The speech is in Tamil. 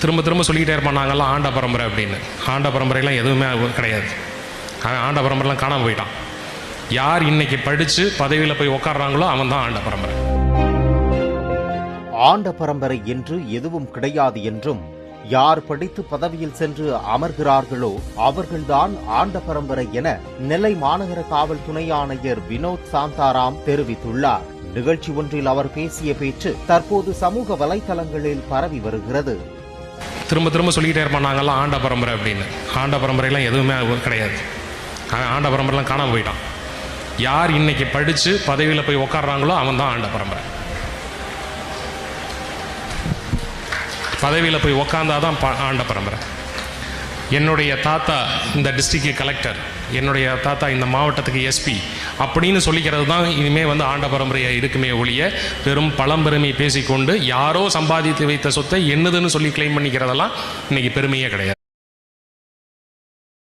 திரும்ப திரும்ப சொல்லிக்கிட்டே இருப்பான் நாங்கள்லாம் ஆண்ட பரம்பரை அப்படின்னு. ஆண்ட பரம்பரைலாம் எதுவுமே கிடையாது. அவன் ஆண்ட பரம்பரைலாம் காணாமல் போயிட்டான். யார் இன்னைக்கு படித்து பதவியில் போய் உட்கார்றாங்களோ அவன் தான் ஆண்ட பரம்பரை. ஆண்ட பரம்பரை என்று எதுவும் கிடையாது என்றும் யார் படித்து பதவியில் சென்று அமர்கிறார்களோ அவர்கள்தான் ஆண்ட பரம்பரை என நெல்லை மாநகர காவல் துணை ஆணையர் வினோத் சாந்தாராம் தெரிவித்துள்ளார். நிகழ்ச்சி ஒன்றில் அவர் பேசிய பேச்சு தற்போது சமூக வலைதளங்களில் பரவி வருகிறது. திரும்ப திரும்ப சொல்லிக்கிட்டே இருப்பான் நாங்கள்லாம் ஆண்ட பரம்பரை அப்படின்னு. ஆண்ட பரம்பரையெல்லாம் எதுவுமே கிடையாது. ஆண்ட பரம்பரைலாம் காணாமல் போயிட்டான். யார் இன்னைக்கு படித்து பதவியில் போய் உக்காடுறாங்களோ அவன் தான் ஆண்ட பரம்பரை. பதவியில் போய் உக்காந்தாதான் ப ஆண்ட பரம்பரை. என்னுடைய தாத்தா இந்த டிஸ்ட்ரிக்ட் கலெக்டர் என்னுடைய தாத்தா இந்த மாவட்டத்துக்கு எஸ்பி அப்படின்னு சொல்லிக்கிறது தான் இனிமேல் வந்து ஆண்ட பரம்பரையாக இருக்குமே ஒழிய பெரும் பழம்பெருமை பேசிக்கொண்டு யாரோ சம்பாதித்து வைத்த சொத்தை என்னதுன்னு சொல்லி கிளைம் பண்ணிக்கிறதெல்லாம் இன்றைக்கி பெருமையே கிடையாது.